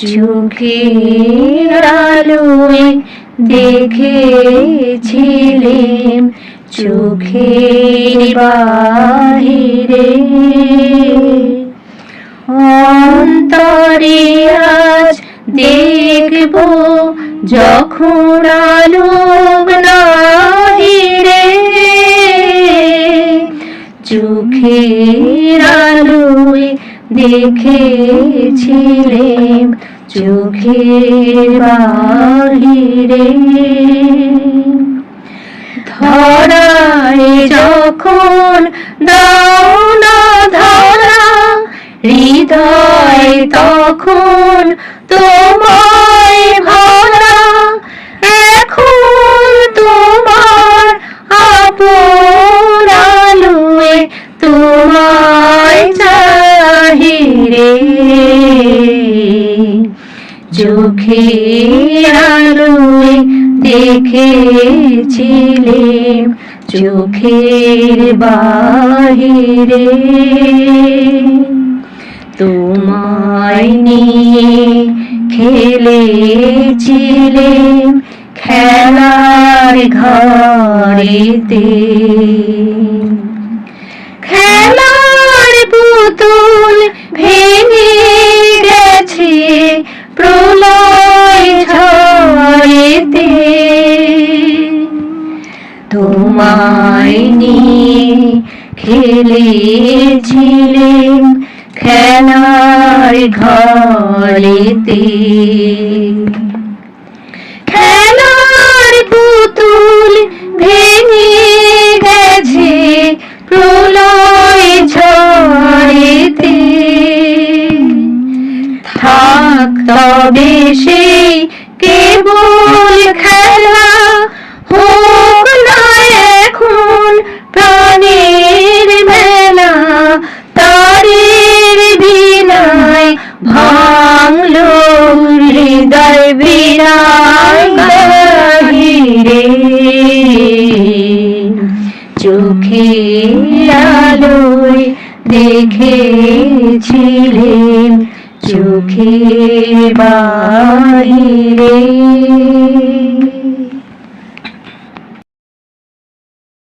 চোখের আলোয় দেখেছিলেন চোখের বাহিরে। অন্তরে আজ দেখব যখন আলোক নাহিরে চোখের আলোয় দেখেছিলেন চোখের বাহিরে ধরায় যখন দাও না ধরা হৃদয় তখন চোখের আলোয় দেখেছিলেন চোখের বাহিরে। তোমায় নিয়ে খেলেছিলেন খেলার ঘরেতে খেলার পুতুল ভেঙে তোমায় নিয়ে খেলেছিলেন খেলার ঘরেতে। খেলার পুতুল ভেঙে গেছে প্রলয় ঝড়েতে। থাক তবে সেই কেবল প্রাণের মেলা তারের বিনায় ভাঙলো হৃদয় বিনায় চোখে আলোয় দেখেছিলেন চোখে বাহিরে।